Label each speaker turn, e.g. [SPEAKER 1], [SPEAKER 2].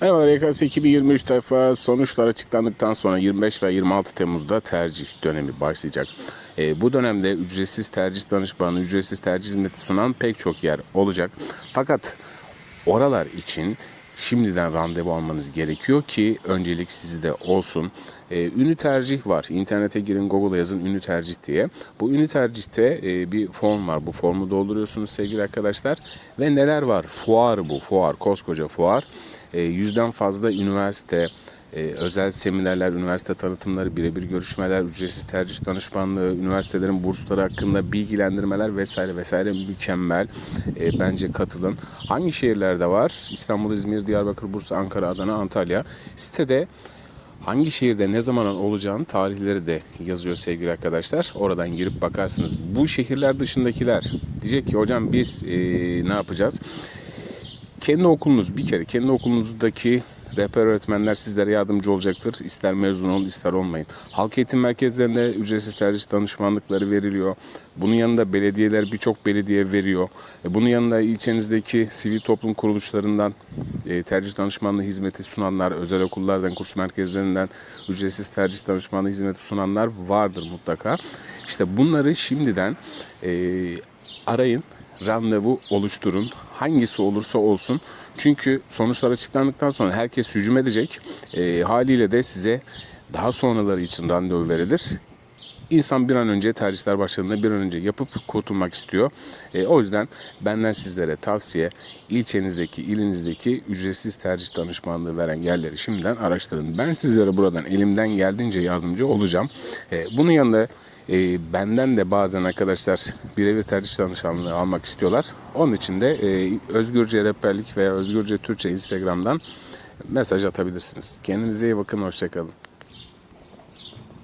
[SPEAKER 1] Merhabalar YKS 2023 tayfa sonuçlar açıklandıktan sonra 25 ve 26 Temmuz'da tercih dönemi başlayacak. Ee, bu dönemde ücretsiz tercih danışmanı, ücretsiz tercih hizmeti sunan pek çok yer olacak. Fakat oralar için şimdiden randevu almanız gerekiyor ki öncelik sizde olsun. Ee, ünlü tercih var. İnternete girin Google'a yazın ünlü tercih diye. Bu ünlü tercihte e, bir form var. Bu formu dolduruyorsunuz sevgili arkadaşlar. Ve neler var? Fuar bu. Fuar. Koskoca fuar. E, yüzden fazla üniversite, e, özel seminerler, üniversite tanıtımları, birebir görüşmeler, ücretsiz tercih danışmanlığı, üniversitelerin bursları hakkında bilgilendirmeler vesaire vesaire mükemmel. E, bence katılın. Hangi şehirlerde var? İstanbul, İzmir, Diyarbakır, Bursa, Ankara, Adana, Antalya. Sitede hangi şehirde ne zaman olacağını tarihleri de yazıyor sevgili arkadaşlar. Oradan girip bakarsınız. Bu şehirler dışındakiler diyecek ki hocam biz e, ne yapacağız? Kendi okulunuz bir kere kendi okulunuzdaki rehber öğretmenler sizlere yardımcı olacaktır. İster mezun olun ister olmayın. Halk eğitim merkezlerinde ücretsiz tercih danışmanlıkları veriliyor. Bunun yanında belediyeler birçok belediye veriyor. E, Bunun yanında ilçenizdeki sivil toplum kuruluşlarından e, tercih danışmanlığı hizmeti sunanlar, özel okullardan, kurs merkezlerinden ücretsiz tercih danışmanlığı hizmeti sunanlar vardır mutlaka. İşte bunları şimdiden e, arayın, randevu oluşturun. Hangisi olursa olsun. Çünkü sonuçlar açıklandıktan sonra herkes hücum edecek. E, haliyle de size daha sonraları için randevu verilir. İnsan bir an önce tercihler başladığında bir an önce yapıp kurtulmak istiyor. E, o yüzden benden sizlere tavsiye ilçenizdeki, ilinizdeki ücretsiz tercih danışmanlığı veren yerleri şimdiden araştırın. Ben sizlere buradan elimden geldiğince yardımcı olacağım. E, bunun yanında e, benden de bazen arkadaşlar birebir tercih danışmanlığı almak istiyorlar. Onun için de e, Özgürce Rehberlik veya Özgürce Türkçe Instagram'dan mesaj atabilirsiniz. Kendinize iyi bakın, hoşçakalın.